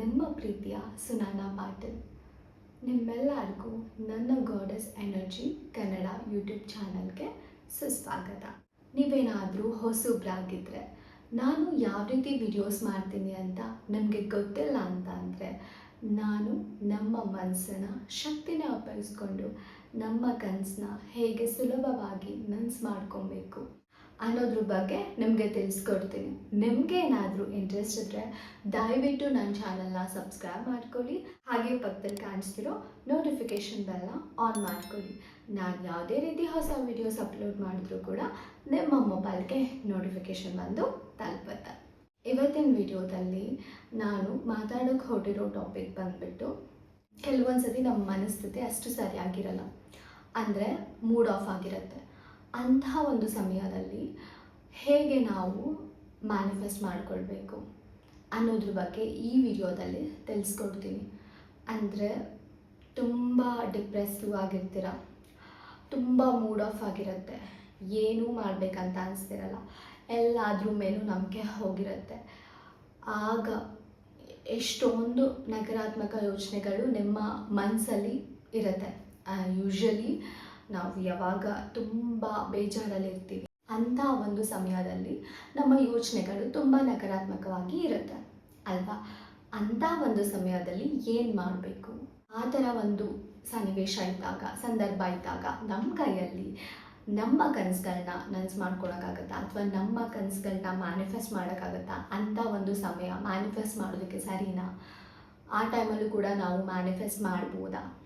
ನಿಮ್ಮ ಪ್ರೀತಿಯ ಸುನಾನಾ ಪಾಟೀಲ್ ನಿಮ್ಮೆಲ್ಲರಿಗೂ ನನ್ನ ಗಾಡಸ್ ಎನರ್ಜಿ ಕನ್ನಡ ಯೂಟ್ಯೂಬ್ ಚಾನಲ್ಗೆ ಸುಸ್ವಾಗತ. ನೀವೇನಾದರೂ ಹೊಸಬ್ರಾಗಿದ್ದರೆ ನಾನು ಯಾವ ರೀತಿ ವಿಡಿಯೋಸ್ ಮಾಡ್ತೀನಿ ಅಂತ ನನಗೆ ಗೊತ್ತಿಲ್ಲ ಅಂತ ಅಂದರೆ ನಾನು ನಮ್ಮ ಮನಸ್ಸನ್ನು ಶಕ್ತಿನ ಉಪಯೋಗಿಸ್ಕೊಂಡು ನಮ್ಮ ಕನಸನ್ನ ಹೇಗೆ ಸುಲಭವಾಗಿ ನನ್ಸ್ ಮಾಡ್ಕೊಬೇಕು. ಅನ್ನೋದ್ರ ಬಗ್ಗೆ ನಿಮಗೆ ತಿಳಿಸ್ಕೊಡ್ತೀನಿ. ನಿಮಗೆ ಏನಾದರೂ ಇಂಟ್ರೆಸ್ಟ್ ಇದ್ದರೆ ದಯವಿಟ್ಟು ನನ್ನ ಚಾನಲ್ನ ಸಬ್ಸ್ಕ್ರೈಬ್ ಮಾಡ್ಕೊಳ್ಳಿ. ಹಾಗೆ ಪಕ್ಕದಲ್ಲಿ ಕಾಣಿಸ್ತಿರೋ ನೋಟಿಫಿಕೇಷನ್ ಬೆಲ್ನ ಆನ್ ಮಾಡ್ಕೊಳ್ಳಿ. ನಾನು ಯಾವುದೇ ರೀತಿ ಹೊಸ ವಿಡಿಯೋಸ್ ಅಪ್ಲೋಡ್ ಮಾಡಿದ್ರೂ ಕೂಡ ನಿಮ್ಮ ಮೊಬೈಲ್ಗೆ ನೋಟಿಫಿಕೇಷನ್ ಬಂದು ತಲುಪುತ್ತೆ. ಇವತ್ತಿನ ವಿಡಿಯೋದಲ್ಲಿ ನಾನು ಮಾತಾಡೋಕ್ಕೆ ಹೊರಟಿರೋ ಟಾಪಿಕ್ ಬಂದುಬಿಟ್ಟು ಕೆಲವೊಂದು ಸತಿ ನಮ್ಮ ಮನಸ್ಥಿತಿ ಅಷ್ಟು ಸರಿಯಾಗಿರಲ್ಲ. ಅಂದರೆ ಮೂಡ್ ಆಫ್ ಆಗಿರುತ್ತೆ. ಅಂತಹ ಒಂದು ಸಮಯದಲ್ಲಿ ಹೇಗೆ ನಾವು ಮ್ಯಾನಿಫೆಸ್ಟ್ ಮಾಡಿಕೊಳ್ಬೇಕು ಅನ್ನೋದ್ರ ಬಗ್ಗೆ ಈ ವಿಡಿಯೋದಲ್ಲಿ ತಿಳಿಸ್ಕೊಡ್ತೀನಿ. ಅಂದರೆ ತುಂಬ ಡಿಪ್ರೆಸ್ಸಿವ್ ಆಗಿರ್ತೀರ, ತುಂಬ ಮೂಡ್ ಆಫ್ ಆಗಿರುತ್ತೆ, ಏನೂ ಮಾಡಬೇಕಂತ ಅನಿಸ್ತಿರಲ್ಲ, ಎಲ್ಲಾದ್ರ ಮೇಲೂ ನಂಬಿಕೆ ಹೋಗಿರುತ್ತೆ. ಆಗ ಎಷ್ಟೊಂದು ನಕಾರಾತ್ಮಕ ಯೋಚನೆಗಳು ನಿಮ್ಮ ಮನಸ್ಸಲ್ಲಿ ಇರುತ್ತೆ. ಯೂಶ್ವಲಿ ನಾವು ಯಾವಾಗ ತುಂಬ ಬೇಜಾರಲ್ಲಿರ್ತೀವಿ ಅಂಥ ಒಂದು ಸಮಯದಲ್ಲಿ ನಮ್ಮ ಯೋಚನೆಗಳು ತುಂಬ ನಕಾರಾತ್ಮಕವಾಗಿ ಇರುತ್ತೆ, ಅಲ್ವಾ? ಅಂಥ ಒಂದು ಸಮಯದಲ್ಲಿ ಏನು ಮಾಡಬೇಕು? ಆ ಥರ ಒಂದು ಸನ್ನಿವೇಶ ಇದ್ದಾಗ, ಸಂದರ್ಭ ಇದ್ದಾಗ ನಮ್ಮ ಕೈಯಲ್ಲಿ ನಮ್ಮ ಕನಸುಗಳನ್ನ ನನ್ಸು ಮಾಡ್ಕೊಳಕ್ಕಾಗತ್ತಾ ಅಥವಾ ನಮ್ಮ ಕನಸುಗಳನ್ನ ಮ್ಯಾನಿಫೆಸ್ಟ್ ಮಾಡೋಕ್ಕಾಗತ್ತಾ ಅಂಥ ಒಂದು ಸಮಯ ಮ್ಯಾನಿಫೆಸ್ಟ್ ಮಾಡೋದಕ್ಕೆ ಸರಿನಾ? ಆ ಟೈಮಲ್ಲೂ ಕೂಡ ನಾವು ಮ್ಯಾನಿಫೆಸ್ಟ್ ಮಾಡ್ಬೋದಾ?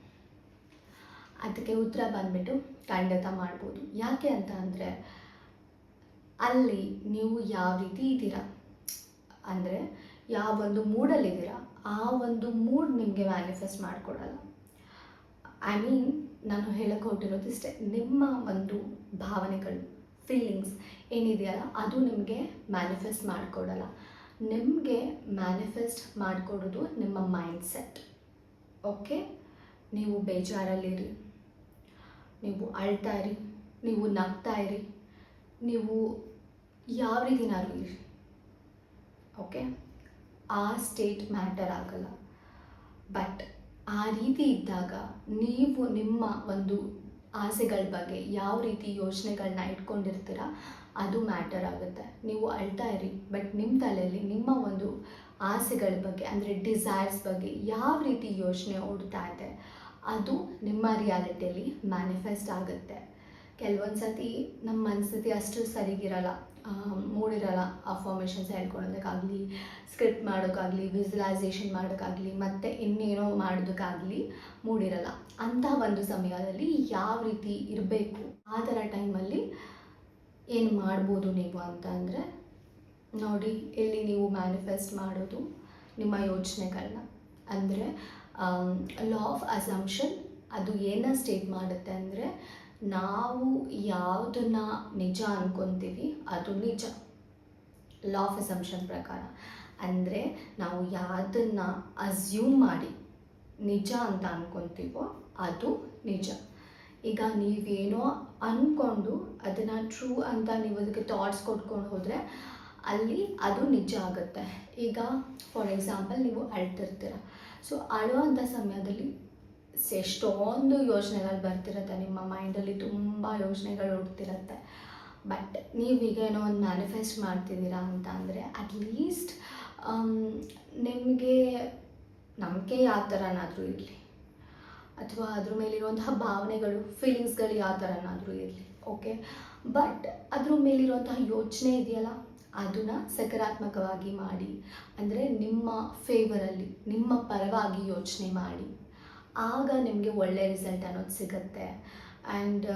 ಅದಕ್ಕೆ ಉತ್ತರ ಬಂದ್ಬಿಟ್ಟು ಖಂಡಿತ ಮಾಡ್ಬೋದು. ಯಾಕೆ ಅಂತ ಅಂದರೆ, ಅಲ್ಲಿ ನೀವು ಯಾವ ರೀತಿ ಇದ್ದೀರಾ? ಅಂದರೆ, ಯಾವ ಒಂದು ಮೂಡಲ್ಲಿದ್ದೀರಾ ಆ ಒಂದು ಮೂಡ್ ನಿಮಗೆ ಮ್ಯಾನಿಫೆಸ್ಟ್ ಮಾಡಿಕೊಡಲ್ಲ. ಐ ಮೀನ್ ನಾನು ಹೇಳಕ್ಕೆ ಹೊರಟಿರೋದು ಇಷ್ಟೇ ನಿಮ್ಮ ಒಂದು ಭಾವನೆಗಳು ಫೀಲಿಂಗ್ಸ್ ಏನಿದೆಯಲ್ಲ, ಅದು ನಿಮಗೆ ಮ್ಯಾನಿಫೆಸ್ಟ್ ಮಾಡಿಕೊಡಲ್ಲ. ನಿಮಗೆ ಮ್ಯಾನಿಫೆಸ್ಟ್ ಮಾಡಿಕೊಡೋದು ನಿಮ್ಮ ಮೈಂಡ್ ಸೆಟ್ ಓಕೆ ನೀವು ಬೇಜಾರಲ್ಲಿರಿ. ನೀವು ಅಳ್ತಾ ಇರಿ, ನೀವು ನಗ್ತಾ ಇರಿ, ನೀವು ಯಾವ ರೀತಿನಾದ್ರು ಇರಿ. ಓಕೆ ಆ ಸ್ಟೇಟ್ ಮ್ಯಾಟರ್ ಆಗಲ್ಲ. ಬಟ್ ಆ ರೀತಿ ಇದ್ದಾಗ ನೀವು ನಿಮ್ಮ ಒಂದು ಆಸೆಗಳ ಬಗ್ಗೆ ಯಾವ ರೀತಿ ಯೋಚನೆಗಳನ್ನ ಇಟ್ಕೊಂಡಿರ್ತೀರ, ಅದು ಮ್ಯಾಟರ್ ಆಗುತ್ತೆ. ನೀವು ಅಳ್ತಾ ಇರಿ ಬಟ್ ನಿಮ್ಮ ತಲೆಯಲ್ಲಿ ನಿಮ್ಮ ಒಂದು ಆಸೆಗಳ ಬಗ್ಗೆ, ಅಂದರೆ ಡಿಸೈರ್ಸ್ ಬಗ್ಗೆ ಯಾವ ರೀತಿ ಯೋಚನೆ ಓಡ್ತಾ ಇದೆ ಅದು ನಿಮ್ಮ ರಿಯಾಲಿಟಿಯಲ್ಲಿ ಮ್ಯಾನಿಫೆಸ್ಟ್ ಆಗುತ್ತೆ. ಕೆಲವೊಂದು ಸತಿ ನಮ್ಮ ಮನಸ್ಥಿತಿ ಅಷ್ಟು ಸರಿಗಿರಲ್ಲ ಮೂಡಿರಲ್ಲ ಅಫಾರ್ಮೇಷನ್ಸ್ ಹೇಳ್ಕೊಳೋದಕ್ಕಾಗಲಿ ಸ್ಕ್ರಿಪ್ಟ್ ಮಾಡೋಕ್ಕಾಗಲಿ ವಿಸುಲೈಸೇಷನ್ ಮಾಡೋಕ್ಕಾಗಲಿ, ಮತ್ತು ಇನ್ನೇನೋ ಮಾಡೋದಕ್ಕಾಗಲಿ ಮೂಡಿರಲ್ಲ. ಅಂಥ ಒಂದು ಸಮಯದಲ್ಲಿ ಯಾವ ರೀತಿ ಇರಬೇಕು? ಆ ಥರ ಟೈಮಲ್ಲಿ ಏನು ಮಾಡ್ಬೋದು ನೀವು ಅಂತ ಅಂದರೆ, ನೋಡಿ ಇಲ್ಲಿ ನೀವು ಮ್ಯಾನಿಫೆಸ್ಟ್ ಮಾಡೋದು ನಿಮ್ಮ ಯೋಚನೆಗಳನ್ನ. ಅಂದರೆ ಲಾ ಆಫ್ ಅಸಂಪ್ಷನ್ ಅದು ಏನ ಸ್ಟೇಟ್ ಮಾಡುತ್ತೆ ಅಂದರೆ, ನಾವು ಯಾವುದನ್ನ ನಿಜ ಅಂದ್ಕೊತೀವಿ ಅದು ನಿಜ. ಲಾ ಆಫ್ ಅಸಂಪ್ಷನ್ ಪ್ರಕಾರ. ಅಂದರೆ, ನಾವು ಯಾವುದನ್ನ ಅಸ್ಯೂಮ್ ಮಾಡಿ, ನಿಜ ಅಂತ ಅನ್ಕೊತೀವೋ, ಅದು ನಿಜ. ಈಗ ನೀವೇನೋ ಅಂದ್ಕೊಂಡು ಅದನ್ನು ಟ್ರೂ ಅಂತ ನೀವು ಅದಕ್ಕೆ ಥಾಟ್ಸ್ ಕೊಟ್ಕೊಂಡು ಹೋದರೆ, ಅಲ್ಲಿ ಅದು ನಿಜ ಆಗುತ್ತೆ. ಈಗ ಫಾರ್ ಎಕ್ಸಾಂಪಲ್ ನೀವು ಅಳ್ತಿರ್ತೀರ. ಸೊ ಅಳುವಂಥ ಸಮಯದಲ್ಲಿ ಎಷ್ಟೊಂದು ಯೋಚನೆಗಳು ಬರ್ತಿರುತ್ತೆ. ನಿಮ್ಮ ಮೈಂಡಲ್ಲಿ ತುಂಬ ಯೋಚನೆಗಳು ಓಡ್ತಿರುತ್ತೆ ಬಟ್ ನೀವೀಗ ಏನೋ ಒಂದು ಮ್ಯಾನಿಫೆಸ್ಟ್ ಮಾಡ್ತಿದ್ದೀರಾ ಅಂತ ಅಂದರೆ ಅಟ್ಲೀಸ್ಟ್ ನಿಮಗೆ ನಂಬಿಕೆ ಯಾವ ಥರನಾದರೂ ಇರಲಿ. ಅಥವಾ ಅದ್ರ ಮೇಲಿರುವಂತಹ ಭಾವನೆಗಳು ಫೀಲಿಂಗ್ಸ್ಗಳು ಯಾವ ಥರನಾದರೂ ಇರಲಿ. ಓಕೆ ಬಟ್ ಅದ್ರ ಮೇಲಿರುವಂತಹ ಯೋಚನೆ ಇದೆಯಲ್ಲ? ಅದನ್ನು ಸಕಾರಾತ್ಮಕವಾಗಿ ಮಾಡಿ, ಅಂದರೆ ನಿಮ್ಮ ಫೇವರಲ್ಲಿ ನಿಮ್ಮ ಪರವಾಗಿ ಯೋಚನೆ ಮಾಡಿ. ಆಗ ನಿಮಗೆ ಒಳ್ಳೆ ರಿಸಲ್ಟ್ ಅನ್ನೋದು ಸಿಗುತ್ತೆ. ಆ್ಯಂಡ್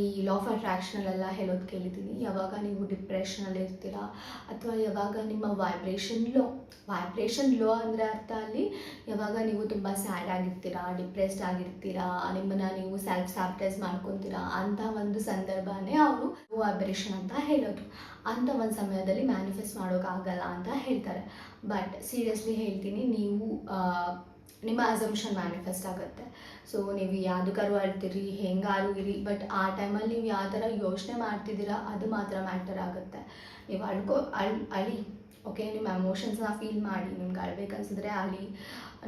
ಈ ಲಾ ಆಫ್ ಅಟ್ರಾಕ್ಷನಲ್ಲೆಲ್ಲ ಹೇಳೋದು ಕೇಳಿದ್ದೀನಿ. ಯಾವಾಗ ನೀವು ಡಿಪ್ರೆಷನಲ್ಲಿ ಇರ್ತೀರಾ? ಅಥವಾ ಯಾವಾಗ ನಿಮ್ಮ ವೈಬ್ರೇಷನ್ ಲೋ ವೈಬ್ರೇಷನ್ ಲೋ ಅಂದರೆ ಅರ್ಥ ಅಲ್ಲಿ ಯಾವಾಗ ನೀವು ತುಂಬ ಸ್ಯಾಡ್ ಆಗಿರ್ತೀರಾ ಡಿಪ್ರೆಸ್ಡ್ ಆಗಿರ್ತೀರಾ, ನಿಮ್ಮನ್ನು ನೀವು ಸೆಲ್ಫ್ ಸ್ಯಾಪ್ಟೈಸ್ ಮಾಡ್ಕೊತೀರಾ ಅಂಥ ಒಂದು ಸಂದರ್ಭನೇ ಅವರು ವೈಬ್ರೇಷನ್ ಅಂತ ಹೇಳೋದು. ಅಂಥ ಒಂದು ಸಮಯದಲ್ಲಿ ಮ್ಯಾನಿಫೆಸ್ಟ್ ಮಾಡೋಕ್ಕಾಗಲ್ಲ ಅಂತ ಹೇಳ್ತಾರೆ. ಬಟ್ ಸೀರಿಯಸ್ಲಿ ಹೇಳ್ತೀನಿ, ನೀವು ನಿಮ್ಮ ಅಸಂಪ್ಷನ್ ಮ್ಯಾನಿಫೆಸ್ಟ್ ಆಗುತ್ತೆ. ಸೊ ನೀವು ಯಾವುದಕ್ಕಾರು ಆಡ್ತೀರಿ ಹೆಂಗಾರು ಇರಿ ಬಟ್ ಆ ಟೈಮಲ್ಲಿ ನೀವು ಯಾವ ಥರ ಯೋಚನೆ ಮಾಡ್ತಿದ್ದೀರಾ, ಅದು ಮಾತ್ರ ಮ್ಯಾಟರ್ ಆಗುತ್ತೆ. ನೀವು ಅಳ್ಕೊ, ಅಳ್, ಅಳಿ ಓಕೆ ನಿಮ್ಮ ಎಮೋಷನ್ಸ್ನ ಫೀಲ್ ಮಾಡಿ, ನಿಮ್ಗೆ ಅಳ್ಬೇಕನ್ಸಿದ್ರೆ ಅಳಿ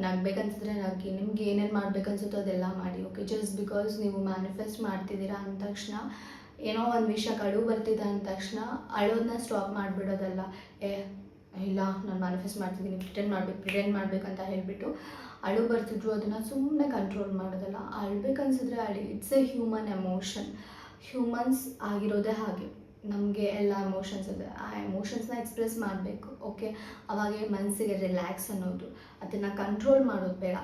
ನಗ್ಬೇಕನ್ಸಿದ್ರೆ ನಗ್ಗಿ ನಿಮ್ಗೆ ಏನೇನು ಮಾಡ್ಬೇಕನ್ಸುತ್ತೋ ಅದೆಲ್ಲ ಮಾಡಿ ಓಕೆ ಜಸ್ಟ್ ಬಿಕಾಸ್ ನೀವು ಮ್ಯಾನಿಫೆಸ್ಟ್ ಮಾಡ್ತಿದ್ದೀರಾ ಅಂದ ತಕ್ಷಣ, ಏನೋ ಒಂದು ವಿಷಯ ಕಡು ಬರ್ತಿದೆ ಅಂದ ತಕ್ಷಣ ಅಳೋದನ್ನ ಸ್ಟಾಪ್ ಮಾಡಿಬಿಡೋದಲ್ಲ. ಏ ಇಲ್ಲ, ನಾನು ಮ್ಯಾನಿಫೆಸ್ಟ್ ಮಾಡ್ತಿದ್ದೀನಿ ಪ್ರಿಟೆಂಡ್ ಮಾಡ್ಬೇಕು ಪ್ರಿಟೆಂಡ್ ಮಾಡ್ಬೇಕಂತ ಹೇಳಿಬಿಟ್ಟು ಅಳು ಬರ್ತಿದ್ರು, ಅದನ್ನು ಸುಮ್ಮನೆ ಕಂಟ್ರೋಲ್ ಮಾಡೋದಲ್ಲ. ಅಳ್ಬೇಕನ್ಸಿದ್ರೆ ಅಳಿ it's a human emotion humans ಆಗಿರೋದೇ ಹಾಗೆ. ನಮಗೆ ಎಲ್ಲ ಎಮೋಷನ್ಸ್ ಇದೆ. ಆ ಎಮೋಷನ್ಸ್ನ ಎಕ್ಸ್ಪ್ರೆಸ್ ಮಾಡಬೇಕು ಓಕೆ ಅವಾಗೆ ಮನಸ್ಸಿಗೆ ರಿಲ್ಯಾಕ್ಸ್ ಅನ್ನೋದು. ಅದನ್ನು ಕಂಟ್ರೋಲ್ ಮಾಡೋದು ಬೇಡ.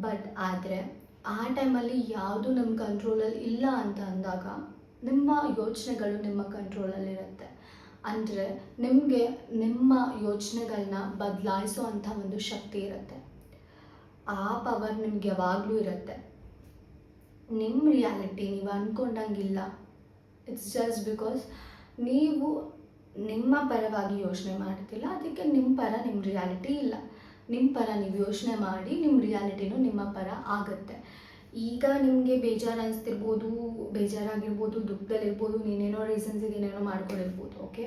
ಬಟ್ ಆದರೆ, ಆ ಟೈಮಲ್ಲಿ ಯಾವುದು ನಮ್ಮ ಕಂಟ್ರೋಲಲ್ಲಿ ಇಲ್ಲ ಅಂತ ಅಂದಾಗ, ನಿಮ್ಮ ಯೋಚನೆಗಳು ನಿಮ್ಮ ಕಂಟ್ರೋಲಲ್ಲಿರುತ್ತೆ ಅಂದರೆ ನಿಮಗೆ ನಿಮ್ಮ ಯೋಚನೆಗಳನ್ನ ಬದಲಾಯಿಸೋ ಅಂಥ ಒಂದು ಶಕ್ತಿ ಇರುತ್ತೆ. ಆ ಪವರ್ ನಿಮ್ಗೆ ಯಾವಾಗಲೂ ಇರುತ್ತೆ. ನಿಮ್ಮ ರಿಯಾಲಿಟಿ ನೀವು ಅಂದ್ಕೊಂಡಂಗಿಲ್ಲ ಇಟ್ಸ್ ಜಸ್ಟ್ ಬಿಕಾಸ್ ನೀವು ನಿಮ್ಮ ಪರವಾಗಿ ಯೋಚನೆ ಮಾಡ್ತಿಲ್ಲ. ಅದಕ್ಕೆ ನಿಮ್ಮ ಪರ ನಿಮ್ಮ ರಿಯಾಲಿಟಿ ಇಲ್ಲ. ನಿಮ್ಮ ಪರ ನೀವು ಯೋಚನೆ ಮಾಡಿ ನಿಮ್ಮ ರಿಯಾಲಿಟಿನೂ ನಿಮ್ಮ ಪರ ಆಗುತ್ತೆ. ಈಗ ನಿಮಗೆ ಬೇಜಾರು ಅನಿಸ್ತಿರ್ಬೋದು ಬೇಜಾರಾಗಿರ್ಬೋದು ದುಃಖದಲ್ಲಿರ್ಬೋದು ನೀನೇನೋ ರೀಸನ್ಸಿಗೆ ಏನೇನೋ ಮಾಡ್ಕೊಂಡಿರ್ಬೋದು ಓಕೆ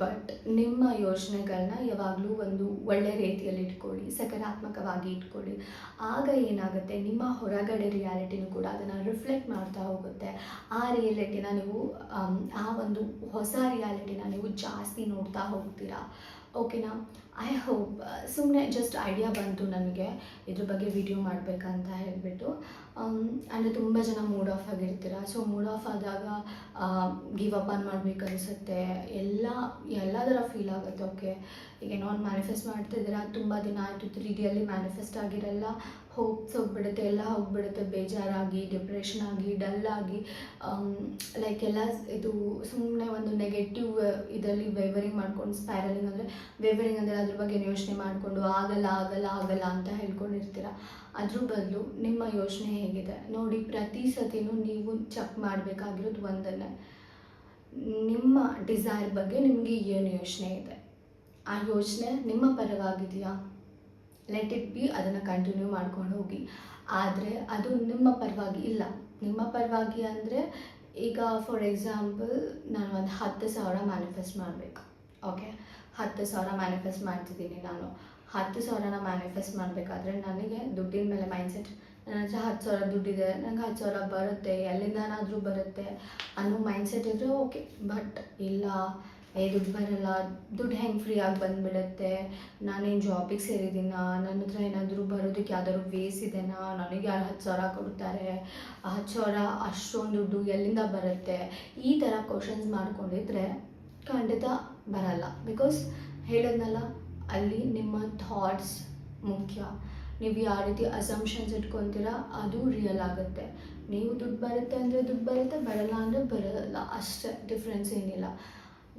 ಬಟ್ ನಿಮ್ಮ ಯೋಚನೆಗಳನ್ನ ಯಾವಾಗಲೂ ಒಂದು ಒಳ್ಳೆ ರೀತಿಯಲ್ಲಿ ಇಟ್ಕೊಳ್ಳಿ, ಸಕಾರಾತ್ಮಕವಾಗಿ ಇಟ್ಕೊಳ್ಳಿ. ಆಗ ಏನಾಗುತ್ತೆ, ನಿಮ್ಮ ಹೊರಗಡೆ ರಿಯಾಲಿಟಿನೂ ಕೂಡ ಅದನ್ನು ರಿಫ್ಲೆಕ್ಟ್ ಮಾಡ್ತಾ ಹೋಗುತ್ತೆ. ಆ ರಿಯಾಲಿಟಿನ ನೀವು ಆ ಒಂದು ಹೊಸ ರಿಯಾಲಿಟಿನ ನೀವು ಜಾಸ್ತಿ ನೋಡ್ತಾ ಹೋಗ್ತೀರಾ? ಓಕೆನಾ ಐ ಹೋಪ್ ಸುಮ್ಮನೆ ಜಸ್ಟ್ ಐಡಿಯಾ ಬಂತು ನನಗೆ. ಇದ್ರ ಬಗ್ಗೆ ವಿಡಿಯೋ ಮಾಡಬೇಕಂತ ಹೇಳಿಬಿಟ್ಟು. ಅಂದರೆ ತುಂಬ ಜನ ಮೂಡ್ ಆಫ್ ಆಗಿರ್ತೀರ. ಸೊ ಮೂಡ್ ಆಫ್ ಆದಾಗ ಗಿವ್ ಅಪ್ ಆನ್ ಮಾಡ್ಬೇಕು ಅನಿಸುತ್ತೆ ಎಲ್ಲ ಎಲ್ಲ ಥರ ಫೀಲ್ ಆಗುತ್ತೆ ಓಕೆ ಈಗ ಏನೋ ಒಂದು ಮ್ಯಾನಿಫೆಸ್ಟ್ ಮಾಡ್ತಿದ್ದೀರಾ ತುಂಬ ದಿನ ಆಯಿತು, ತ್ರೀ ಡಿಯಲ್ಲಿ ಮ್ಯಾನಿಫೆಸ್ಟ್ ಆಗಿರಲ್ಲ. ಹೋಪ್ಸ್ ಹೋಗ್ಬಿಡುತ್ತೆ, ಎಲ್ಲ ಹೋಗ್ಬಿಡುತ್ತೆ, ಬೇಜಾರಾಗಿ ಡಿಪ್ರೆಷನ್ ಆಗಿ ಡಲ್ ಆಗಿ ಲೈಕ್ ಎಲ್ಲ ಇದು ಸುಮ್ಮನೆ ಒಂದು ನೆಗೆಟಿವ್ ಇದರಲ್ಲಿ ವೇವರಿಂಗ್ ಮಾಡ್ಕೊಂಡು ಸ್ಪೈರಲಿಂಗ್ ಅಂದರೆ ವೇವರಿಂಗ್ ಅಂದರೆ ಅದ್ರ ಬಗ್ಗೆ ಯೋಚನೆ ಮಾಡಿಕೊಂಡು, ಆಗಲ್ಲ ಆಗಲ್ಲ ಆಗಲ್ಲ ಅಂತ ಹೇಳ್ಕೊಂಡಿರ್ತೀರ. ಅದ್ರ ಬದಲು ನಿಮ್ಮ ಯೋಚನೆ ಹೇಗಿದೆ? ನೋಡಿ, ಪ್ರತಿ ಸತಿನೂ ನೀವು ಚೆಕ್ ಮಾಡಬೇಕಾಗಿರೋದು ಒಂದನ್ನೇ. ನಿಮ್ಮ ಡಿಸೈರ್ ಬಗ್ಗೆ ನಿಮಗೆ ಏನು ಯೋಚನೆ ಇದೆ? ಆ ಯೋಚನೆ ನಿಮ್ಮ ಪರವಾಗಿದೆಯಾ? ಲೆಟ್ ಇಟ್ ಬಿ ಅದನ್ನು ಕಂಟಿನ್ಯೂ ಮಾಡ್ಕೊಂಡು ಹೋಗಿ. ಆದರೆ ಅದು ನಿಮ್ಮ ಪರವಾಗಿ ಇಲ್ಲ. ನಿಮ್ಮ ಪರವಾಗಿ ಅಂದರೆ ಈಗ ಫಾರ್ ಎಕ್ಸಾಂಪಲ್ ನಾನು ಒಂದು ಹತ್ತು ಸಾವಿರ ಮ್ಯಾನಿಫೆಸ್ಟ್ ಮಾಡಬೇಕು. ಓಕೆ ಹತ್ತು ಸಾವಿರ ಮ್ಯಾನಿಫೆಸ್ಟ್ ಮಾಡ್ತಿದ್ದೀನಿ ನಾನು. ಹತ್ತು ಸಾವಿರನ ಮ್ಯಾನಿಫೆಸ್ಟ್ ಮಾಡಬೇಕಾದ್ರೆ ನನಗೆ ದುಡ್ಡಿನ ಮೇಲೆ ಮೈಂಡ್ಸೆಟ್ ನನ್ನ ಹತ್ತು ಸಾವಿರ ದುಡ್ಡಿದೆ, ನಂಗೆ ಹತ್ತು ಸಾವಿರ ಬರುತ್ತೆ ಎಲ್ಲಿಂದನಾದರೂ ಬರುತ್ತೆ ಅನ್ನೋ ಮೈಂಡ್ಸೆಟ್ ಇದ್ದರೆ ಓಕೆ ಬಟ್ ಇಲ್ಲ ಏ, ದುಡ್ಡು ಬರಲ್ಲ, ದುಡ್ಡು ಹೆಂಗೆ ಫ್ರೀ ಆಗಿ ಬಂದುಬಿಡುತ್ತೆ? ನಾನೇನು ಜಾಬಿಗೆ ಸೇರಿದ್ದೀನಾ? ನನ್ನ ಹತ್ರ ಏನಾದರೂ ಬರೋದಕ್ಕೆ ಯಾವ್ದಾದ್ರು ವೇಸ್ ಇದೆನಾ? ನನಗೆ ಯಾರು ಹತ್ತು ಸಾವಿರ ಕೊಡ್ತಾರೆ? ಆ ಹತ್ತು ಸಾವಿರ ಅಷ್ಟೊಂದು ದುಡ್ಡು ಎಲ್ಲಿಂದ ಬರುತ್ತೆ? ಈ ಥರ ಕ್ವಶನ್ಸ್ ಮಾಡ್ಕೊಂಡಿದ್ರೆ ಖಂಡಿತ ಬರಲ್ಲ. ಬಿಕಾಸ್ ಹೇಳಿದ್ನಲ್ಲ, ಅಲ್ಲಿ ನಿಮ್ಮ ಥಾಟ್ಸ್ ಮುಖ್ಯ. ನೀವು ಯಾವ ರೀತಿ ಅಸಂಪ್ಷನ್ಸ್ ಇಟ್ಕೊತೀರಾ, ಅದು ರಿಯಲ್ ಆಗುತ್ತೆ. ನೀವು ದುಡ್ಡು ಬರುತ್ತೆ ಅಂದರೆ ದುಡ್ಡು ಬರುತ್ತೆ, ಬರಲ್ಲ ಅಂದರೆ ಬರಲ್ಲ. ಅಷ್ಟೇ ಡಿಫ್ರೆನ್ಸ್ ಏನಿಲ್ಲ.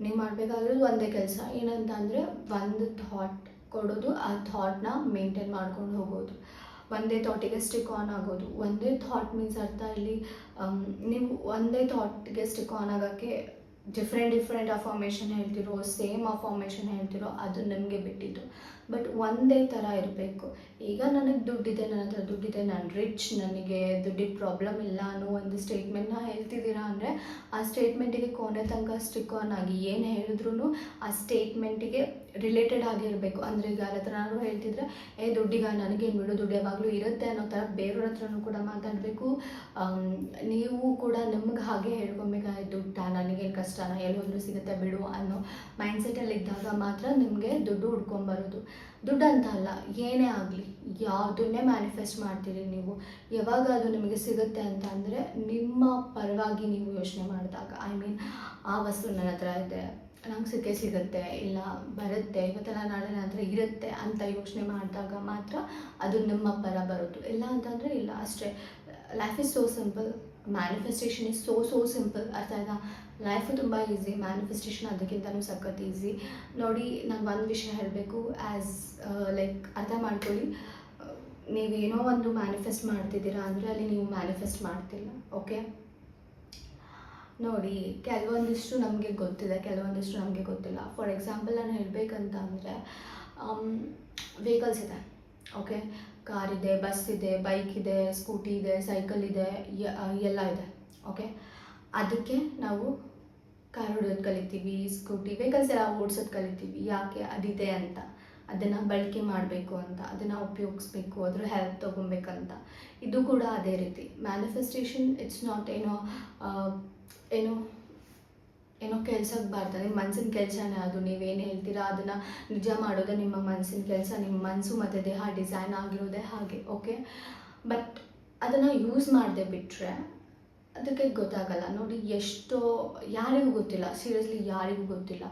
ನೀವು ಮಾಡಬೇಕಾಗಿರೋದು ಒಂದೇ ಕೆಲಸ. ಏನಂತ ಅಂದರೆ ಒಂದು ಥಾಟ್ ಕೊಡೋದು, ಆ ಥಾಟ್ನ ಮೇಂಟೈನ್ ಮಾಡ್ಕೊಂಡು ಹೋಗೋದು. ಒಂದೇ ಥಾಟಿಗೆ ಸ್ಟಿಕ್ ಆನ್ ಆಗೋದು. ಒಂದೇ ಥಾಟ್ ಮೀನ್ಸ್ ಅರ್ಥ ಇಲ್ಲಿ ನೀವು ಒಂದೇ ಥಾಟ್ಗೆ ಸ್ಟಿಕ್ ಆನ್ ಆಗೋಕ್ಕೆ ಡಿಫ್ರೆಂಟ್ ಡಿಫ್ರೆಂಟ್ ಅಫಾರ್ಮೇಷನ್ ಹೇಳ್ತಿರೋ ಸೇಮ್ ಅಫಾರ್ಮೇಷನ್ ಹೇಳ್ತಿರೋ, ಅದು ನಿಮಗೆ ಬಿಟ್ಟಿದ್ದು. ಬಟ್ ಒಂದೇ ಥರ ಇರಬೇಕು. ಈಗ ನನಗೆ ದುಡ್ಡಿದೆ, ನನ್ನ ಹತ್ರ ದುಡ್ಡಿದೆ, ನಾನು ರಿಚ್ ನನಗೆ ದುಡ್ಡಿಗೆ ಪ್ರಾಬ್ಲಮ್ ಇಲ್ಲ ಅನ್ನೋ ಒಂದು ಸ್ಟೇಟ್ಮೆಂಟ್ನ ಹೇಳ್ತಿದ್ದೀರಾ ಅಂದರೆ, ಆ ಸ್ಟೇಟ್ಮೆಂಟಿಗೆ ಕೊನೆ ತನಕ ಸ್ಟಿಕ್ ಆನ್ ಆಗಿ ಏನು ಹೇಳಿದ್ರು ಆ ಸ್ಟೇಟ್ಮೆಂಟಿಗೆ ರಿಲೇಟೆಡ್ ಆಗಿರಬೇಕು. ಅಂದರೆ ಈಗ ಯಾರ ನಾನು ಹೇಳ್ತಿದ್ರೆ, ಏ ದುಡ್ಡಿಗ, ನನಗೇನು ಬಿಡು ದುಡ್ಡು ಯಾವಾಗಲೂ ಇರುತ್ತೆ ಅನ್ನೋ ಥರ ಬೇರೆಯವ್ರ ಹತ್ರನೂ ಕೂಡ ಮಾತಾಡಬೇಕು. ನೀವು ಕೂಡ ನಿಮ್ಗೆ ಹಾಗೆ ಹೇಳ್ಕೊಬೇಕಾಯ್ತು ದುಡ್ಡ, ನನಗೇನು ಕಷ್ಟನ ಎಲ್ಲಿ ಸಿಗುತ್ತೆ, ಬಿಡು ಅನ್ನೋ ಮೈಂಡ್ಸೆಟಲ್ಲಿ ಇದ್ದಾಗ ಮಾತ್ರ ನಿಮಗೆ ದುಡ್ಡು ಹುಡ್ಕೊಂಬರೋದು ದುಡ್ಡು ಅಂತ ಅಲ್ಲ, ಏನೇ ಆಗಲಿ, ಯಾವುದನ್ನೇ ಮ್ಯಾನಿಫೆಸ್ಟ್ ಮಾಡ್ತೀರಿ ನೀವು, ಯಾವಾಗ ಅದು ನಿಮಗೆ ಸಿಗುತ್ತೆ ಅಂತ ಅಂದರೆ ನಿಮ್ಮ ಪರವಾಗಿ ನೀವು ಯೋಚನೆ ಮಾಡಿದಾಗ ಐ ಮೀನ್ ಆ ವಸ್ತು ನನ್ನ ಹತ್ರ ಇದೆ, ನಂಗೆ ಸಿಕ್ಕೇ ಸಿಗುತ್ತೆ, ಇಲ್ಲ ಬರುತ್ತೆ, ಇವತ್ತೆಲ್ಲ ನಾಳೆ ನನ್ನ ಹತ್ರ ಇರುತ್ತೆ ಅಂತ ಯೋಚನೆ ಮಾಡಿದಾಗ ಮಾತ್ರ ಅದು ನಿಮ್ಮ ಪರ ಬರೋದು. ಇಲ್ಲ ಅಂತಂದರೆ ಇಲ್ಲ, ಅಷ್ಟೇ. Life is so simple manifestation is so so simple ಅರ್ಥ ಆಯ್ತಾ? ಲೈಫು ತುಂಬ ಈಸಿ ಮ್ಯಾನಿಫೆಸ್ಟೇಷನ್ ಅದಕ್ಕಿಂತಲೂ ಸಖತ್ ಈಸಿ ನೋಡಿ ನಾನು ಒಂದು ವಿಷಯ ಹೇಳಬೇಕು. ಆ್ಯಸ್ ಲೈಕ್ ಅರ್ಥ ಮಾಡ್ಕೊಳ್ಳಿ. ನೀವೇನೋ ಒಂದು ಮ್ಯಾನಿಫೆಸ್ಟ್ ಮಾಡ್ತಿದ್ದೀರಾ ಅಂದರೆ ಅಲ್ಲಿ ನೀವು ಮ್ಯಾನಿಫೆಸ್ಟ್ ಮಾಡ್ತಿಲ್ಲ. ಓಕೆ ನೋಡಿ, ಕೆಲವೊಂದಿಷ್ಟು ನಮಗೆ ಗೊತ್ತಿದೆ ಕೆಲವೊಂದಿಷ್ಟು ನಮಗೆ ಗೊತ್ತಿಲ್ಲ. ಫಾರ್ ಎಕ್ಸಾಂಪಲ್ ನಾನು ಹೇಳಬೇಕಂತ ಅಂದರೆ ವೆಹಿಕಲ್ಸ್ ಇದೆ. ಓಕೆ ಕಾರ್ ಇದೆ ಬಸ್ ಇದೆ ಬೈಕ್ ಇದೆ ಸ್ಕೂಟಿ ಇದೆ ಸೈಕಲ್ ಇದೆ ಎಲ್ಲ ಇದೆ. ಓಕೆ ಅದಕ್ಕೆ ನಾವು ಕಾರ್ ಹೊಡೋದು ಕಲಿತೀವಿ ಸ್ಕೂಟಿ ವೆಹಿಕಲ್ಸ್ ಎಲ್ಲ ಓಡಿಸೋದು ಕಲಿತೀವಿ. ಯಾಕೆ? ಅದಿದೆ ಅಂತ. ಅದನ್ನು ಬಳಕೆ ಮಾಡಬೇಕು ಅಂತ. ಅದನ್ನು ಉಪಯೋಗಿಸ್ಬೇಕು. ಅದ್ರ ಹೆಲ್ಪ್ ತೊಗೊಬೇಕಂತ. ಇದು ಕೂಡ ಅದೇ ರೀತಿ. ಮ್ಯಾನಿಫೆಸ್ಟೇಷನ್ ಇಟ್ಸ್ ನಾಟ್ ಏನೋ ಬರ್ತದೆ ನಿಮ್ಮ ಮನಸ್ಸಿನ ಕೆಲಸನೇ ಅದು, ನೀವೇನು ಹೇಳ್ತೀರಾ ಅದನ್ನು ನಿಜ ಮಾಡೋದೇ ನಿಮ್ಮ ಮನಸ್ಸಿನ ಕೆಲಸ, ನಿಮ್ಮ ಮನಸ್ಸು ಮತ್ತು ದೇಹ ಡಿಸೈನ್ ಆಗಿರೋದೇ ಹಾಗೆ ಓಕೆ ಬಟ್ ಅದನ್ನು ಯೂಸ್ ಮಾಡದೆ ಬಿಟ್ಟರೆ ಅದಕ್ಕೆ ಗೊತ್ತಾಗಲ್ಲ. ನೋಡಿ, ಎಷ್ಟೋ ಯಾರಿಗೂ ಗೊತ್ತಿಲ್ಲ. ಸೀರಿಯಸ್ಲಿ ಯಾರಿಗೂ ಗೊತ್ತಿಲ್ಲ.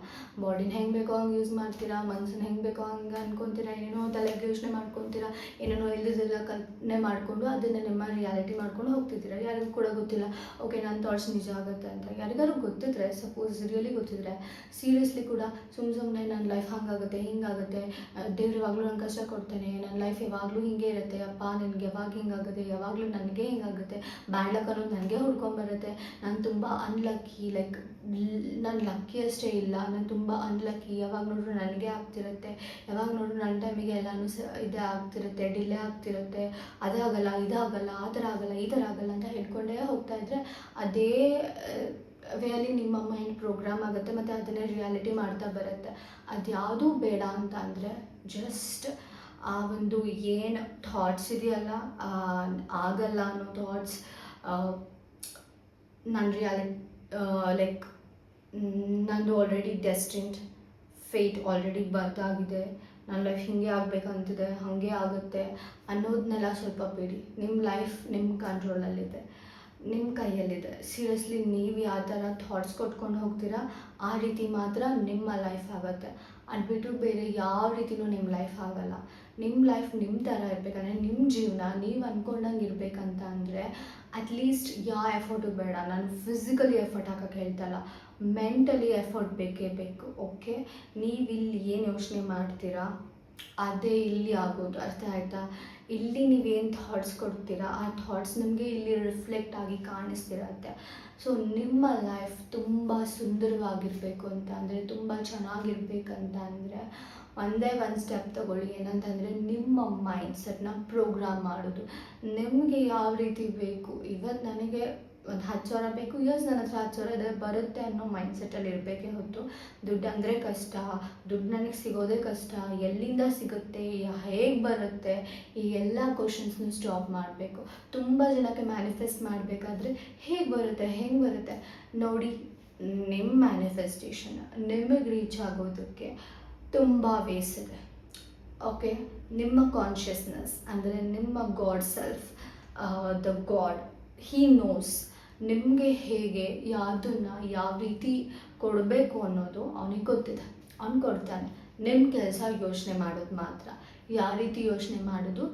ಬಾಡಿನ ಹೆಂಗೆ ಬೇಕೋ ಹಂಗೆ ಯೂಸ್ ಮಾಡ್ತೀರಾ? ಮನ್ಸನ್ನ ಹೆಂಗೆ ಬೇಕೋ ಹಂಗೆ ಅನ್ಕೊತೀರಾ? ಏನೇನೋ ತಲೆಗೆ ಯೋಚನೆ ಮಾಡ್ಕೊತೀರಾ? ಏನೇನೋ ಇಲ್ಲದಿಲ್ಲ ಕಲ್ಪನೆ ಮಾಡಿಕೊಂಡು ಅದನ್ನು ನಿಮ್ಮ ರಿಯಾಲಿಟಿ ಮಾಡ್ಕೊಂಡು ಹೋಗ್ತಿದ್ದೀರಾ? ಯಾರಿಗೂ ಕೂಡ ಗೊತ್ತಿಲ್ಲ. ಓಕೆ ನನ್ನ ಥಾಟ್ಸ್ ನಿಜ ಆಗುತ್ತೆ ಅಂತ. ಯಾರಿಗಾರು ಗೊತ್ತಿದ್ರೆ ಸಪೋಸ್ ರಿಯಲಿ ಗೊತ್ತಿದ್ರೆ ಸೀರಿಯಸ್ಲಿ ಕೂಡ ಸುಮ್ಮ ಸುಮ್ಮನೆ ನನ್ನ ಲೈಫ್ ಹಂಗಾಗುತ್ತೆ ಹಿಂಗಾಗುತ್ತೆ ದೇವ್ರು ಯಾವಾಗಲೂ ನಂಗೆ ಕಷ್ಟ ಕೊಡ್ತಾನೆ. ನನ್ನ ಲೈಫ್ ಯಾವಾಗಲೂ ಹಿಂಗೆ ಇರುತ್ತೆ. ಅಪ್ಪ, ನನಗೆ ಯಾವಾಗ ಹಿಂಗಾಗುತ್ತೆ ಯಾವಾಗಲೂ ನನಗೆ ಹಿಂಗಾಗುತ್ತೆ ಬ್ಯಾಡ್ ಲಕ್ ಅನ್ನೋದು ನನಗೆ ಹುಡ್ಕೊಂಬರುತ್ತೆ ನಾನು ತುಂಬ ಅನ್ಲಕ್ಕಿ ಲೈಕ್ ನಾನು ಲಕ್ಕಿ ಅಷ್ಟೇ ಇಲ್ಲ. ನಾನು ತುಂಬ ಅನ್ಲಕ್ಕಿ ಯಾವಾಗ ನೋಡಿದ್ರು ನನಗೆ ಆಗ್ತಿರುತ್ತೆ. ಯಾವಾಗ ನೋಡಿದ್ರು ನನ್ನ ಟೈಮಿಗೆ ಎಲ್ಲನೂ ಸ, ಇದೇ ಆಗ್ತಿರುತ್ತೆ ಡಿಲೇ ಆಗ್ತಿರುತ್ತೆ. ಅದಾಗಲ್ಲ, ಇದಾಗಲ್ಲ, ಆ ಥರ ಆಗಲ್ಲ, ಈ ಥರ ಆಗಲ್ಲ ಅಂತ ಹೇಳ್ಕೊಂಡೇ ಹೋಗ್ತಾ ಇದ್ದರೆ ಅದೇ ವೇಲಿ ನಿಮ್ಮ ಮೈಂಡ್ ಪ್ರೋಗ್ರಾಮ್ ಆಗುತ್ತೆ ಮತ್ತು ಅದನ್ನೇ ರಿಯಾಲಿಟಿ ಮಾಡ್ತಾ ಬರುತ್ತೆ. ಅದ್ಯಾವುದೂ ಬೇಡ ಅಂತ ಅಂದರೆ ಜಸ್ಟ್ ಆ ಒಂದು ಏನು ಥಾಟ್ಸ್ ಇದೆಯಲ್ಲ ಆಗಲ್ಲ ಅನ್ನೋ ಥಾಟ್ಸ್ ನನ್ನ ರಿಯಾಲಿಟಿ ಲೈಕ್ ನಂದು ಆಲ್ರೆಡಿ ಡೆಸ್ಟಿಂಟ್ ಫೇಟ್ ಆಲ್ರೆಡಿ ಬರ್ತಾಗಿದೆ ನನ್ನ ಲೈಫ್ ಹಿಂಗೆ ಆಗಬೇಕಂತಿದೆ, ಹಾಗೆ ಆಗುತ್ತೆ ಅನ್ನೋದನ್ನೆಲ್ಲ ಸ್ವಲ್ಪ ಬಿಡಿ. ನಿಮ್ಮ ಲೈಫ್ ನಿಮ್ಮ ಕಂಟ್ರೋಲಲ್ಲಿದೆ ನಿಮ್ಮ ಕೈಯಲ್ಲಿದೆ. ಸೀರಿಯಸ್ಲಿ ನೀವು ಯಾವ ಥರ ಥಾಟ್ಸ್ ಕೊಟ್ಕೊಂಡು ಹೋಗ್ತೀರಾ, ಆ ರೀತಿ ಮಾತ್ರ ನಿಮ್ಮ ಲೈಫ್ ಆಗುತ್ತೆ. ಅದು ಬಿಟ್ಟು ಬೇರೆ ಯಾವ ರೀತಿನೂ ನಿಮ್ಮ ಲೈಫ್ ಆಗಲ್ಲ. ನಿಮ್ಮ ಲೈಫ್ ನಿಮ್ಮ ಥರ ಇರಬೇಕಂದ್ರೆ ನಿಮ್ಮ ಜೀವನ ನೀವು ಅಂದ್ಕೊಂಡಂಗೆ ಇರಬೇಕಂತ ಅಂದರೆ ಅಟ್ಲೀಸ್ಟ್ ಯಾವ ಎಫರ್ಟು ಬೇಡ. ನಾನು ಫಿಸಿಕಲಿ ಎಫರ್ಟ್ ಹಾಕೋಕ್ಕೆ ಹೇಳ್ತಲ್ಲ ಮೆಂಟಲಿ ಎಫರ್ಟ್ ಬೇಕೇ ಬೇಕು ಓಕೆ ನೀವಿಲ್ಲಿ ಏನು ಯೋಚನೆ ಮಾಡ್ತೀರಾ? ಅದೇ ಇಲ್ಲಿ ಆಗೋದು, ಅರ್ಥ ಆಯಿತಾ? ಇಲ್ಲಿ ನೀವೇನು ಥಾಟ್ಸ್ ಕೊಡ್ತೀರಾ? ಆ ಥಾಟ್ಸ್ ನಿಮಗೆ ಇಲ್ಲಿ ರಿಫ್ಲೆಕ್ಟ್ ಆಗಿ ಕಾಣಿಸ್ತಿರತ್ತೆ. ಸೊ ನಿಮ್ಮ ಲೈಫ್ ತುಂಬ ಸುಂದರವಾಗಿರಬೇಕು ಅಂತ ಅಂದರೆ, ತುಂಬ ಚೆನ್ನಾಗಿರ್ಬೇಕಂತ ಅಂದರೆ ಒಂದೇ ಒಂದು ಸ್ಟೆಪ್ ತಗೊಳ್ಳಿ. ಏನಂತಂದರೆ ನಿಮ್ಮ ಮೈಂಡ್ ಸೆಟ್ನ ಪ್ರೋಗ್ರಾಮ್ ಮಾಡೋದು. ನಿಮಗೆ ಯಾವ ರೀತಿ ಬೇಕು? ಇವತ್ತು ನನಗೆ ಒಂದು ಹತ್ತು ಸಾವಿರ ಬೇಕು. ಎಸ್ ನನ್ನ ಹತ್ರ ಹತ್ತು ಸಾವಿರ ಇದೆ ಬರುತ್ತೆ ಅನ್ನೋ ಮೈಂಡ್ ಸೆಟ್ಟಲ್ಲಿ ಇರಬೇಕೇ ಹೊತ್ತು. ದುಡ್ಡು ಅಂದರೆ ಕಷ್ಟ. ದುಡ್ಡು ನನಗೆ ಸಿಗೋದೇ ಕಷ್ಟ. ಎಲ್ಲಿಂದ ಸಿಗುತ್ತೆ? ಹೇಗೆ ಬರುತ್ತೆ? ಈ ಎಲ್ಲ ಕ್ವಶನ್ಸ್ನ ಸ್ಟಾಪ್ ಮಾಡಬೇಕು. ತುಂಬ ಜನಕ್ಕೆ ಮ್ಯಾನಿಫೆಸ್ಟ್ ಮಾಡಬೇಕಾದ್ರೆ ಹೇಗೆ ಬರುತ್ತೆ? ಹೆಂಗೆ ಬರುತ್ತೆ? ನೋಡಿ, ನಿಮ್ಮ ಮ್ಯಾನಿಫೆಸ್ಟೇಷನ್ ನಿಮಗೆ ರೀಚ್ ಆಗೋದಕ್ಕೆ ತುಂಬ ವೇಸ್ ಓಕೆ ನಿಮ್ಮ ಕಾನ್ಷಿಯಸ್ನೆಸ್ ಅಂದರೆ ನಿಮ್ಮ God self the God he knows ನಿಮಗೆ ಹೇಗೆ, ಯಾವುದನ್ನು ಯಾವ ರೀತಿ ಕೊಡಬೇಕು ಅನ್ನೋದು ಅವನಿಗೆ ಗೊತ್ತಿದೆ. ಅವ್ನು ಕೊಡ್ತಾನೆ. ನಿಮ್ಮ ಕೆಲಸ ಯೋಚನೆ ಮಾಡೋದು ಮಾತ್ರ. ಯಾವ ರೀತಿ ಯೋಚನೆ ಮಾಡೋದು?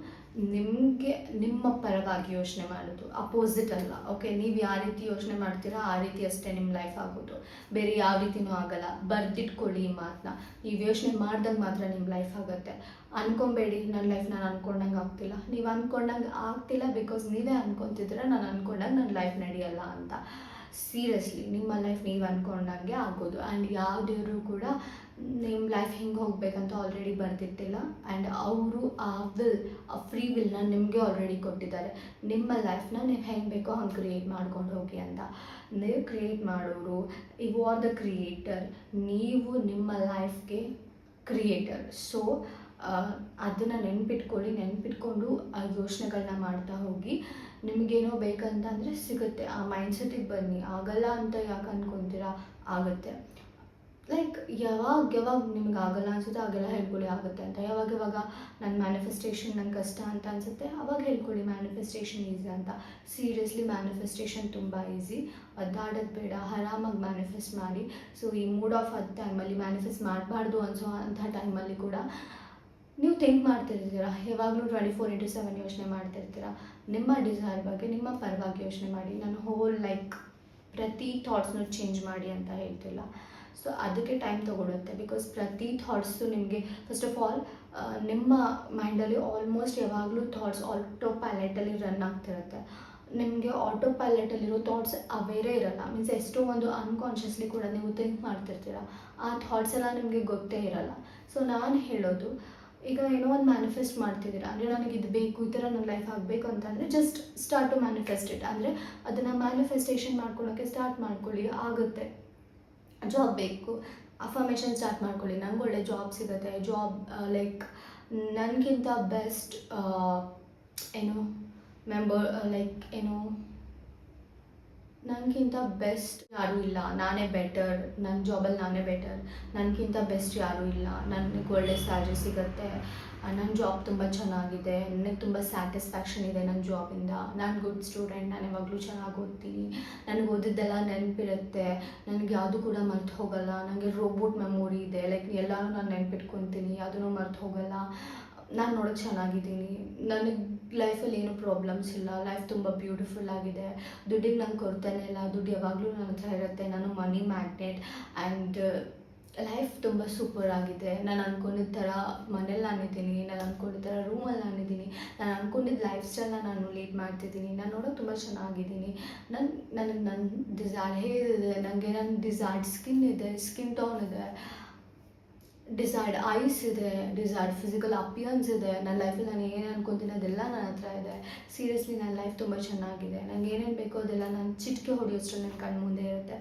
ನಿಮಗೆ, ನಿಮ್ಮ ಪರವಾಗಿ ಯೋಚನೆ ಮಾಡೋದು. ಅಪೋಸಿಟ್ ಅಲ್ಲ. ಓಕೆ ನೀವು ಯಾವ ರೀತಿ ಯೋಚನೆ ಮಾಡ್ತೀರಾ, ಆ ರೀತಿ ಅಷ್ಟೇ ನಿಮ್ಮ ಲೈಫ್ ಆಗೋದು. ಬೇರೆ ಯಾವ ರೀತಿನೂ ಆಗಲ್ಲ. ಬರ್ದಿಟ್ಕೊಳ್ಳಿ ಈ ಮಾತನ್ನ ನೀವು ಯೋಚನೆ ಮಾಡ್ದಂಗೆ ಮಾತ್ರ ನಿಮ್ಮ ಲೈಫ್ ಆಗುತ್ತೆ. ಅನ್ಕೊಬೇಡಿ ನನ್ನ ಲೈಫ್ ನಾನು ಅನ್ಕೊಂಡಂಗೆ ಆಗ್ತಿಲ್ಲ. ನೀವು ಅನ್ಕೊಂಡಂಗೆ ಆಗ್ತಿಲ್ಲ ಬಿಕಾಸ್ ನೀವೇ ಅನ್ಕೊತಿದ್ರೆ ನಾನು ಅನ್ಕೊಂಡಂಗೆ ನನ್ನ ಲೈಫ್ ನಡೆಯಲ್ಲ ಅಂತ. ಸೀರಿಯಸ್ಲಿ ನಿಮ್ಮ ಲೈಫ್ ನೀವು ಅನ್ಕೊಂಡಂಗೆ ಆಗೋದು. ಆ್ಯಂಡ್ ಯಾವ ದೇವರು ಕೂಡ ನಿಮ್ಮ ಲೈಫ್ ಹಿಂಗೆ ಹೋಗಬೇಕಂತ ಆಲ್ರೆಡಿ ಬರ್ತಿರ್ತಿಲ್ಲ ಆ್ಯಂಡ್ ಅವರು ಆ ವಿಲ್ ಆ ಫ್ರೀ ವಿಲ್ನ ನಿಮಗೆ ಆಲ್ರೆಡಿ ಕೊಟ್ಟಿದ್ದಾರೆ. ನಿಮ್ಮ ಲೈಫ್ನ ನೀವು ಹೆಂಗೆ ಬೇಕೋ ಹಂಗೆ ಕ್ರಿಯೇಟ್ ಮಾಡ್ಕೊಂಡು ಹೋಗಿ ಅಂತ. ನೀವು ಕ್ರಿಯೇಟ್ ಮಾಡೋರು ಯು ಆರ್ ದ ಕ್ರಿಯೇಟರ್ ನೀವು ನಿಮ್ಮ ಲೈಫ್ಗೆ ಕ್ರಿಯೇಟರ್ ಸೊ ಅದನ್ನು ನೆನ್ಪಿಟ್ಕೊಳ್ಳಿ, ನೆನ್ಪಿಟ್ಕೊಂಡು ಆ ಯೋಚನೆಗಳನ್ನ ಮಾಡ್ತಾ ಹೋಗಿ. ನಿಮಗೇನೋ ಬೇಕಂತಂದರೆ ಸಿಗುತ್ತೆ. ಆ ಮೈಂಡ್ಸೆಟ್ಟಿಗೆ ಬನ್ನಿ. ಆಗಲ್ಲ ಅಂತ ಯಾಕೆ ಅಂದ್ಕೊತೀರಾ ಆಗುತ್ತೆ. ಲೈಕ್ ಯಾವಾಗ ಯಾವಾಗ ನಿಮ್ಗೆ ಆಗಲ್ಲ ಅನ್ಸುತ್ತೆ ಆಗೆಲ್ಲ ಹೇಳ್ಕೊಳ್ಳಿ ಆಗುತ್ತೆ ಅಂತ. ಯಾವಾಗ ಯಾವಾಗ ನನ್ನ ಮ್ಯಾನಿಫೆಸ್ಟೇಷನ್ ನಂಗೆ ಕಷ್ಟ ಅಂತ ಅನಿಸುತ್ತೆ, ಅವಾಗ ಹೇಳ್ಕೊಳ್ಳಿ ಮ್ಯಾನಿಫೆಸ್ಟೇಷನ್ ಈಸಿ ಅಂತ. ಸೀರಿಯಸ್ಲಿ ಮ್ಯಾನಿಫೆಸ್ಟೇಷನ್ ತುಂಬ ಈಸಿ ಒದ್ದಾಡೋದು ಬೇಡ, ಆರಾಮಾಗಿ ಮ್ಯಾನಿಫೆಸ್ಟ್ ಮಾಡಿ. ಸೊ ಈ ಮೂಡ್ ಆಫ್ ಅದು ಟೈಮಲ್ಲಿ ಮ್ಯಾನಿಫೆಸ್ಟ್ ಮಾಡಬಾರ್ದು ಅನ್ಸೋ ಅಂಥ ಟೈಮಲ್ಲಿ ಕೂಡ ನೀವು ಥಿಂಕ್ ಮಾಡ್ತಿರ್ತೀರ? ಯಾವಾಗಲೂ ಟ್ವೆಂಟಿ ಫೋರ್ ಇಂಟು ಸೆವೆನ್ ಯೋಚನೆ ಮಾಡ್ತಿರ್ತೀರ? ನಿಮ್ಮ ಡಿಸೈರ್ ಬಗ್ಗೆ, ನಿಮ್ಮ ಪರವಾಗಿ ಯೋಚನೆ ಮಾಡಿ. ನಾನು ಹೋಲ್ ಲೈಕ್ ಪ್ರತಿ ಥಾಟ್ಸ್ನೂ ಚೇಂಜ್ ಮಾಡಿ ಅಂತ ಹೇಳ್ತಿಲ್ಲ. ಸೊ ಅದಕ್ಕೆ ಟೈಮ್ ತೊಗೊಳುತ್ತೆ. ಬಿಕಾಸ್ ಪ್ರತಿ ಥಾಟ್ಸು ನಿಮಗೆ ಫಸ್ಟ್ ಆಫ್ ಆಲ್ ನಿಮ್ಮ ಮೈಂಡಲ್ಲಿ ಆಲ್ಮೋಸ್ಟ್ ಯಾವಾಗಲೂ ಥಾಟ್ಸ್ ಆಟೋ ಪ್ಯಾಲೆಟಲ್ಲಿ ರನ್ ಆಗ್ತಿರುತ್ತೆ. ನಿಮಗೆ ಆಟೋ ಪ್ಯಾಲೆಟಲ್ಲಿರೋ ಥಾಟ್ಸ್ ಅವೇರೇ ಇರಲ್ಲ. ಮೀನ್ಸ್ ಎಷ್ಟೋ ಒಂದು ಅನ್ಕಾನ್ಷಿಯಸ್ಲಿ ಕೂಡ ನೀವು ಥಿಂಕ್ ಮಾಡ್ತಿರ್ತೀರ. ಆ ಥಾಟ್ಸ್ ಎಲ್ಲ ನಿಮಗೆ ಗೊತ್ತೇ ಇರಲ್ಲ. ಸೊ ನಾನು ಹೇಳೋದು, ಈಗ ಏನೋ ಒಂದು ಮ್ಯಾನಿಫೆಸ್ಟ್ ಮಾಡ್ತಿದ್ದೀರ. ಅಂದರೆ ನನಗೆ ಇದು ಬೇಕು, ಈ ಥರ ನನ್ನ ಲೈಫ್ ಆಗಬೇಕು ಅಂತಂದರೆ just start to manifest it ಅಂದರೆ ಅದನ್ನು ಮ್ಯಾನಿಫೆಸ್ಟೇಷನ್ ಮಾಡ್ಕೊಳ್ಳೋಕ್ಕೆ ಸ್ಟಾರ್ಟ್ ಮಾಡ್ಕೊಳ್ಳಿ, ಆಗುತ್ತೆ. ಜಾಬ್ ಬೇಕು ಅಫರ್ಮೇಷನ್ ಸ್ಟಾರ್ಟ್ ಮಾಡ್ಕೊಳ್ಳಿ. ನಂಗೆ ಒಳ್ಳೆ ಜಾಬ್ ಸಿಗುತ್ತೆ. ಜಾಬ್ ಲೈಕ್ ನನಗಿಂತ ಬೆಸ್ಟ್ ಏನು ಮೆಂಬರ್ ಲೈಕ್ ಏನು ನನಗಿಂತ ಬೆಸ್ಟ್ ಯಾರೂ ಇಲ್ಲ. ನಾನೇ ಬೆಟರ್ ನನ್ನ ಜಾಬಲ್ಲಿ ನಾನೇ ಬೆಟರ್ ನನಗಿಂತ ಬೆಸ್ಟ್ ಯಾರೂ ಇಲ್ಲ. ನನಗೆ ಒಳ್ಳೆ ಸ್ಯಾಲ್ರಿ ಸಿಗುತ್ತೆ. ನನ್ನ ಜಾಬ್ ತುಂಬ ಚೆನ್ನಾಗಿದೆ. ನನಗೆ ತುಂಬ ಸ್ಯಾಟಿಸ್ಫ್ಯಾಕ್ಷನ್ ಇದೆ ನನ್ನ ಜಾಬಿಂದ ನಾನು ಗುಡ್ ಸ್ಟೂಡೆಂಟ್ ನಾನು ಯಾವಾಗಲೂ ಚೆನ್ನಾಗಿ ಓದ್ತೀನಿ. ನನಗೆ ಓದಿದ್ದೆಲ್ಲ ನೆನಪಿರುತ್ತೆ. ನನಗೆ ಯಾವುದು ಕೂಡ ಮರ್ತು ಹೋಗಲ್ಲ. ನನಗೆ ರೋಬೋಟ್ ಮೆಮೊರಿ ಇದೆ. ಲೈಕ್ ಎಲ್ಲರೂ ನಾನು ನೆನಪಿಟ್ಕೊತೀನಿ. ಯಾವುದೂ ಮರ್ತು ಹೋಗಲ್ಲ. ನಾನು ನೋಡೋಕ್ಕೆ ಚೆನ್ನಾಗಿದ್ದೀನಿ. ನನಗೆ ಲೈಫಲ್ಲಿ ಏನೂ ಪ್ರಾಬ್ಲಮ್ಸ್ ಇಲ್ಲ. ಲೈಫ್ ತುಂಬ ಬ್ಯೂಟಿಫುಲ್ ಆಗಿದೆ. ದುಡ್ಡಿಗೆ ನಂಗೆ ಕೊರತೆನೇ ಇಲ್ಲ. ದುಡ್ಡು ಯಾವಾಗಲೂ ನನ್ನ ಹತ್ರ ಇರುತ್ತೆ. ನಾನು ಮನಿ ಮ್ಯಾಗ್ನೆಟ್ ಆ್ಯಂಡ್ ಲೈಫ್ ತುಂಬ ಸೂಪರ್ ಆಗಿದೆ. ನಾನು ಅಂದ್ಕೊಂಡಿದ್ದ ಥರ ಮನೇಲಿ ನಾನಿದ್ದೀನಿ. ನಾನು ಅಂದ್ಕೊಂಡಿದ್ದ ಥರ ರೂಮಲ್ಲಿ ನಾನಿದ್ದೀನಿ. ನಾನು ಅಂದ್ಕೊಂಡಿದ್ದ ಲೈಫ್ ಸ್ಟೈಲ್ನ ನಾನು ಲೀಡ್ ಮಾಡ್ತಿದ್ದೀನಿ. ನಾನು ನೋಡೋಕೆ ತುಂಬ ಚೆನ್ನಾಗಿದ್ದೀನಿ. ನನ್ನ ನನಗೆ ನನ್ನ ಡಿಸೈರ್ ಹೇರ್ ಇದೆ ನನಗೆ ನನ್ನ ಡಿಸೈರ್ಡ್ ಸ್ಕಿನ್ ಇದೆ. ಸ್ಕಿನ್ ಟೋನ್ ಇದೆ. ಡಿಸೈರ್ಡ್ ಐಸ್ ಇದೆ ಡಿಸೈರ್ಡ್ ಫಿಸಿಕಲ್ ಅಪಿಯನ್ಸ್ ಇದೆ, ನನ್ನ ಲೈಫಲ್ಲಿ ನಾನು ಏನು ಅನ್ಕೊತೀನಿ ಅದೆಲ್ಲ ನನ್ನ ಹತ್ರ ಇದೆ. ಸೀರಿಯಸ್ಲಿ ನನ್ನ ಲೈಫ್ ತುಂಬ ಚೆನ್ನಾಗಿದೆ. ನಂಗೆ ಏನೇನು ಬೇಕೋ ಅದೆಲ್ಲ ನಾನು ಚಿಟಿಕೆ ಹೊಡೆಯೋಷ್ಟು ನನ್ನ ಕಣ್ಣು ಮುಂದೆ ಇರುತ್ತೆ.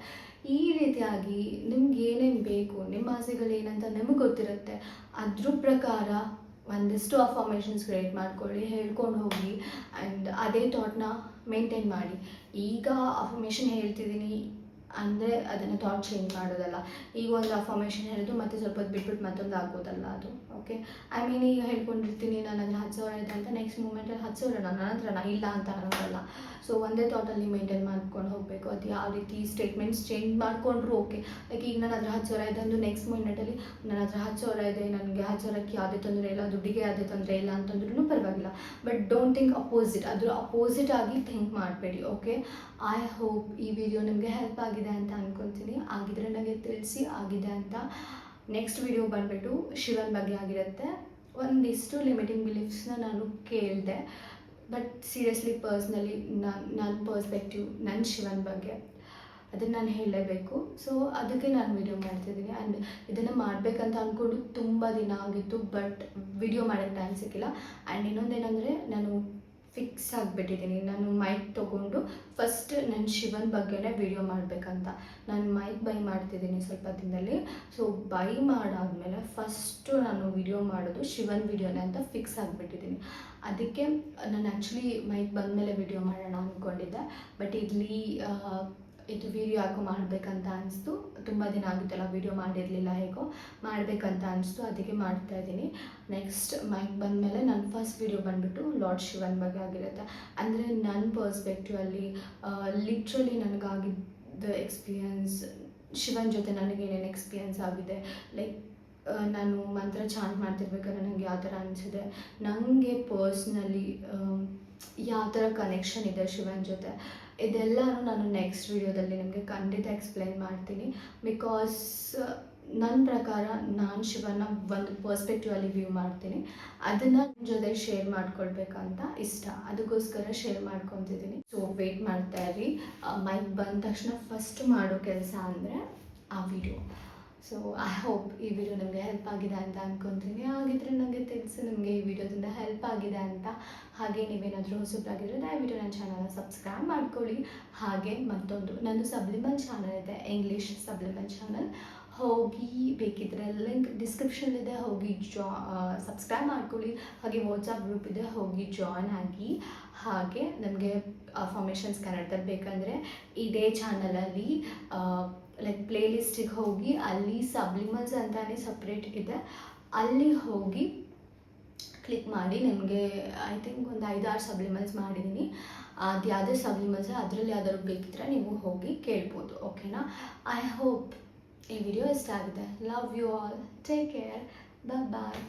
ಈ ರೀತಿಯಾಗಿ ನಿಮ್ಗೆ ಏನೇನು ಬೇಕು, ನಿಮ್ಮ ಆಸೆಗಳು ಏನಂತ ನಿಮಗೆ ಗೊತ್ತಿರುತ್ತೆ. ಅದ್ರ ಪ್ರಕಾರ ಒಂದಿಷ್ಟು ಅಫಾರ್ಮೇಷನ್ಸ್ ಕ್ರಿಯೇಟ್ ಮಾಡ್ಕೊಳ್ಳಿ, ಹೇಳ್ಕೊಂಡು ಹೋಗಿ ಆ್ಯಂಡ್ ಅದೇ ಥಾಟ್ನ ಮೇಂಟೈನ್ ಮಾಡಿ. ಈಗ ಅಫಾರ್ಮೇಷನ್ ಹೇಳ್ತಿದ್ದೀನಿ. ಅಂದರೆ ಅದನ್ನು ಥಾಟ್ ಚೇಂಜ್ ಮಾಡೋದಲ್ಲ. ಈಗ ಒಂದು ಅಫಾರ್ಮೇಷನ್ ಹೇಳೋದು ಮತ್ತೆ ಸ್ವಲ್ಪ ಹೊತ್ತು ಬಿಟ್ಬಿಟ್ಟು ಮತ್ತೊಂದು ಆಗ್ಬೋದಲ್ಲ ಅದು. ಓಕೆ? ಐ ಮೀನ್ ಈಗ ಹೇಳ್ಕೊಂಡಿರ್ತೀನಿ, ನನ್ನ ಹತ್ರ ಹತ್ತು ಸಾವಿರ ಇದೆ ಅಂತ ನೆಕ್ಸ್ಟ್ ಮೂಮೆಂಟಲ್ಲಿ ಹತ್ತು ಸಾವಿರ ನನ್ನ ಹತ್ರ ನಾ ಇಲ್ಲ ಅಂತ ಅನ್ನೋದಲ್ಲ ಸೊ ಒಂದೇ ಥಾಟಲ್ಲಿ ಮೇಂಟೈನ್ ಮಾಡ್ಕೊಂಡು ಹೋಗಬೇಕು. ಅದು ಯಾವ ರೀತಿ ಸ್ಟೇಟ್ಮೆಂಟ್ಸ್ ಚೇಂಜ್ ಮಾಡಿಕೊಂಡ್ರು ಓಕೆ ಲೈಕ್ ಈಗ ನನ್ನ ಹತ್ರ ಹತ್ತು ಸಾವಿರ ಇದೆ ಅಂದು ನೆಕ್ಸ್ಟ್ ಮೂಮೆಂಟಲ್ಲಿ ನನ್ನ ಹತ್ರ ಹತ್ತು ಸಾವಿರ ಇದೆ, ನನಗೆ ಹತ್ತು ಸಾವಿರಕ್ಕೆ ಯಾವುದೇ ತೊಂದರೆ ಇಲ್ಲ, ದುಡ್ಡಿಗೆ ಯಾವುದೇ ತೊಂದರೆ ಇಲ್ಲ ಅಂತಂದ್ರೂ ಪರವಾಗಿಲ್ಲ. ಬಟ್ ಡೋಂಟ್ ಥಿಂಕ್ ಅಪೋಸಿಟ್ ಅದ್ರ ಅಪೋಸಿಟ್ ಆಗಿ ಥಿಂಕ್ ಮಾಡಬೇಡಿ ಓಕೆ ಐ ಹೋಪ್ ಈ ವಿಡಿಯೋ ನಿಮಗೆ ಹೆಲ್ಪ್ ಆಗಿದೆ ಅಂತ ಅನ್ಕೊತೀನಿ. ಆಗಿದ್ರೆ ನನಗೆ ತಿಳಿಸಿ, ಆಗಿದೆ ಅಂತ ನೆಕ್ಸ್ಟ್ ವಿಡಿಯೋ ಬಂದುಬಿಟ್ಟು ಶಿವನ್ ಬಗ್ಗೆ ಆಗಿರುತ್ತೆ. ಒಂದಿಷ್ಟು ಲಿಮಿಟಿಂಗ್ ಬಿಲೀಫ್ಸ್ನ ನಾನು ಕೇಳಿದೆ. ಬಟ್ ಸೀರಿಯಸ್ಲಿ ಪರ್ಸ್ನಲಿ ನನ್ನ ನನ್ನ ಪರ್ಸ್ಪೆಕ್ಟಿವ್ ನನ್ನ ಶಿವನ್ ಬಗ್ಗೆ ಅದನ್ನು ನಾನು ಹೇಳಲೇಬೇಕು ಸೊ ಅದಕ್ಕೆ ನಾನು ವಿಡಿಯೋ ಮಾಡ್ತಿದ್ದೀನಿ ಆ್ಯಂಡ್ ಇದನ್ನು ಮಾಡಬೇಕಂತ ಅಂದ್ಕೊಂಡು ತುಂಬ ದಿನ ಆಗಿತ್ತು ಬಟ್ ವಿಡಿಯೋ ಮಾಡೋಕ್ಕೆ ಟೈಮ್ ಸಿಕ್ಕಿಲ್ಲ. ಆ್ಯಂಡ್ ಇನ್ನೊಂದೇನೆಂದರೆ, ನಾನು ಫಿಕ್ಸ್ ಆಗಿಬಿಟ್ಟಿದ್ದೀನಿ ನಾನು ಮೈಕ್ ತೊಗೊಂಡು ಫಸ್ಟ್ ನನ್ನ ಶಿವನ್ ಬಗ್ಗೆನೇ ವಿಡಿಯೋ ಮಾಡಬೇಕಂತ. ನಾನು ಮೈಕ್ ಬೈ ಮಾಡ್ತಿದ್ದೀನಿ ಸ್ವಲ್ಪ ದಿನದಲ್ಲಿ. ಸೊ ಬೈ ಮಾಡಾದಮೇಲೆ ಫಸ್ಟು ನಾನು ವಿಡಿಯೋ ಮಾಡೋದು ಶಿವನ್ ವಿಡಿಯೋನೇ ಅಂತ ಫಿಕ್ಸ್ ಆಗಿಬಿಟ್ಟಿದ್ದೀನಿ ಅದಕ್ಕೆ ನಾನು ಆ್ಯಕ್ಚುಲಿ ಮೈಕ್ ಬಂದಮೇಲೆ ವಿಡಿಯೋ ಮಾಡೋಣ ಅಂದ್ಕೊಂಡಿದ್ದೆ ಬಟ್ ಇಲ್ಲಿ ಇದು ವಿಡಿಯೋ ಯಾಕೋ ಮಾಡಬೇಕಂತ ಅನಿಸ್ತು. ತುಂಬ ದಿನ ಆಗುತ್ತಲ್ಲ ವಿಡಿಯೋ ಮಾಡಿರಲಿಲ್ಲ ಹೇಗೋ. ಮಾಡಬೇಕಂತ ಅನಿಸ್ತು, ಅದಕ್ಕೆ ಮಾಡ್ತಾ ಇದ್ದೀನಿ. ನೆಕ್ಸ್ಟ್ ಮೈಕ್ ಬಂದಮೇಲೆ ನನ್ನ ಫಸ್ಟ್ ವಿಡಿಯೋ ಬಂದುಬಿಟ್ಟು ಲಾರ್ಡ್ ಶಿವನ್ ಬಗ್ಗೆ ಆಗಿರುತ್ತೆ. ಅಂದರೆ ನನ್ನ ಪರ್ಸ್ಪೆಕ್ಟಿವ್ ಅಲ್ಲಿ ಲಿಟ್ರಲಿ ನನಗಾಗಿದ್ದ ಎಕ್ಸ್ಪೀರಿಯನ್ಸ್ ಶಿವನ್ ಜೊತೆ ನನಗೆ ಏನೇನು ಎಕ್ಸ್ಪೀರಿಯನ್ಸ್ ಆಗಿದೆ ಲೈಕ್ ನಾನು ಮಂತ್ರ ಚಾಂಟ್ ಮಾಡ್ತಿರ್ಬೇಕಾದ್ರೆ ನನಗೆ ಯಾವ ಥರ ಅನಿಸಿದೆ. ನನಗೆ ಪರ್ಸ್ನಲಿ ಯಾವ ಥರ ಕನೆಕ್ಷನ್ ಇದೆ ಶಿವನ್ ಜೊತೆ. ಇದೆಲ್ಲನೂ ನಾನು ನೆಕ್ಸ್ಟ್ ವಿಡಿಯೋದಲ್ಲಿ ನಿಮಗೆ ಖಂಡಿತ ಎಕ್ಸ್ಪ್ಲೈನ್ ಮಾಡ್ತೀನಿ. ಬಿಕಾಸ್ ನನ್ನ ಪ್ರಕಾರ ನಾನು ಶಿವನ ಒಂದು ಪರ್ಸ್ಪೆಕ್ಟಿವಲ್ಲಿ ವ್ಯೂ ಮಾಡ್ತೀನಿ. ಅದನ್ನು ಜೊತೆ ಶೇರ್ ಮಾಡ್ಕೊಳ್ಬೇಕಂತ ಇಷ್ಟ. ಅದಕ್ಕೋಸ್ಕರ ಶೇರ್ ಮಾಡ್ಕೊತಿದ್ದೀನಿ ಸೊ ವೆಯ್ಟ್ ಮಾಡ್ತಾ ಇರಿ. ಮೈಕ್ ಬಂದ ತಕ್ಷಣ ಫಸ್ಟ್ ಮಾಡೋ ಕೆಲಸ ಅಂದರೆ ಆ ವಿಡಿಯೋ ಸೊ ಐ ಹೋಪ್ ಈ ವಿಡಿಯೋ ನಿಮಗೆ ಹೆಲ್ಪ್ ಆಗಿದೆ ಅಂತ ಅಂದ್ಕೊತೀನಿ ಹಾಗಿದ್ರೆ ನನಗೆ ತಿಳಿಸಿ ನಿಮಗೆ ಈ ವಿಡಿಯೋದಿಂದ ಹೆಲ್ಪ್ ಆಗಿದೆ ಅಂತ ಹಾಗೆ ನೀವೇನಾದರೂ ಹೊಸಬ್ರಾಗಿದ್ದರೆ ದಯವಿಟ್ಟು ನನ್ನ ಚಾನಲ್ನ ಸಬ್ಸ್ಕ್ರೈಬ್ ಮಾಡ್ಕೊಳ್ಳಿ. ಹಾಗೆ ಮತ್ತೊಂದು ನನ್ನ ಸಬ್ಲಿಮಲ್ ಚಾನಲ್ ಇದೆ ಇಂಗ್ಲೀಷ್ ಸಬ್ಲಿಮಲ್ ಚಾನಲ್ ಹೋಗಿ ಬೇಕಿದ್ರೆ ಲಿಂಕ್ ಡಿಸ್ಕ್ರಿಪ್ಷನ್ ಇದೆ, ಹೋಗಿ ಜಾ ಸಬ್ಸ್ಕ್ರೈಬ್ ಮಾಡ್ಕೊಳ್ಳಿ. ಹಾಗೆ ವಾಟ್ಸಪ್ ಗ್ರೂಪ್ ಇದೆ, ಹೋಗಿ ಜಾಯ್ನ್ ಆಗಿ. ಹಾಗೆ ನಮಗೆ ಫಾರ್ಮೇಷನ್ಸ್ ಕನ್ನಡದಲ್ಲಿ ಬೇಕಂದರೆ ಇದೇ ಚಾನಲಲ್ಲಿ ಲೈಕ್ ಪ್ಲೇ ಲಿಸ್ಟಿಗೆ ಹೋಗಿ ಅಲ್ಲಿ ಸಬ್ಲಿಮಲ್ಸ್ ಅಂತಲೇ ಸಪ್ರೇಟ್ ಇದೆ. ಅಲ್ಲಿ ಹೋಗಿ ಕ್ಲಿಕ್ ಮಾಡಿ ನಿಮಗೆ ಐ ಥಿಂಕ್ ಒಂದು ಐದಾರು ಸಬ್ಲಿಮಲ್ಸ್ ಮಾಡಿದ್ದೀನಿ ಅದು ಯಾವುದೇ ಸಬ್ಲಿಮಲ್ಸ್ ಅದರಲ್ಲಿ ಯಾವ್ದಾದ್ರು ಬೇಕಿದ್ರೆ ನೀವು ಹೋಗಿ ಕೇಳ್ಬೋದು ಓಕೆನಾ ಐ ಹೋಪ್ ಈ ವಿಡಿಯೋ ಇಷ್ಟ ಆಗಿದೆ. Love you all take care bye